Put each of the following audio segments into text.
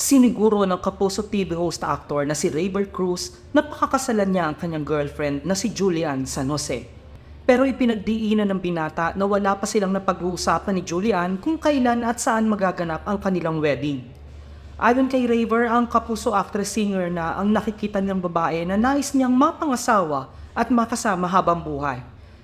Siniguro ng Kapuso TV host na aktor na si Rayber Cruz na pakakasalan niya ang kanyang girlfriend na si Julian San Jose. Pero ipinagdiinan ng binata na wala pa silang napag-uusapan ni Julian kung kailan at saan magaganap ang kanilang wedding. Ayon kay Raver, ang kapuso actress-singer na ang nakikita niyang babae na nais niyang mapangasawa at makasama habang buhay.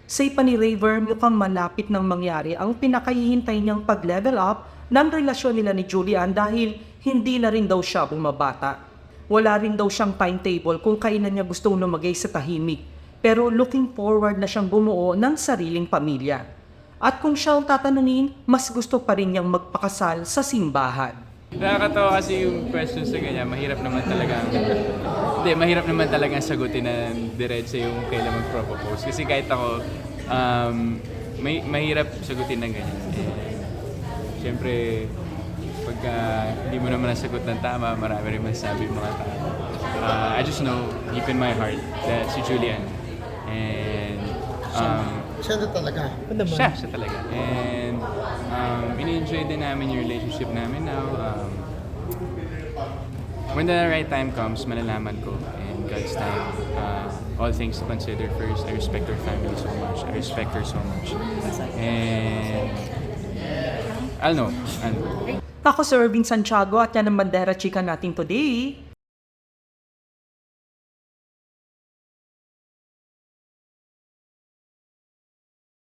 Say pa ni Raver, mukhang malapit nang mangyari ang pinakahihintay niyang pag-level up ng relasyon nila ni Julian dahil hindi na rin daw siya bumabata. Wala rin daw siyang timetable kung kailan niya gustong lumagay sa tahimik, pero looking forward na siyang bumuo ng sariling pamilya. At kung siya ang tatanungin, mas gusto pa rin niyang magpakasal sa simbahan. Nakakatawa kasi yung questions na ganyan, mahirap naman talaga. Hindi, mahirap naman talaga sagutin na diretso yung kailan mag-propose. Kasi kahit ako, um, may, mahirap sagutin ng ganyan. Eh, Siyempre, pagka hindi mo naman nasagot ng tama, marami rin masasabi yung mga tao. Uh, I just know, deep in my heart, that si Julian. And, um, Siya na talaga. siya, siya talaga. And um, ini-enjoy din namin yung relationship namin now. Um, when the right time comes, malalaman ko. And God's time, uh, all things to consider first. I respect her family so much. I respect her so much. And I'll know. I'll know. Ako si Irving Santiago at yan ang bandera chika natin today.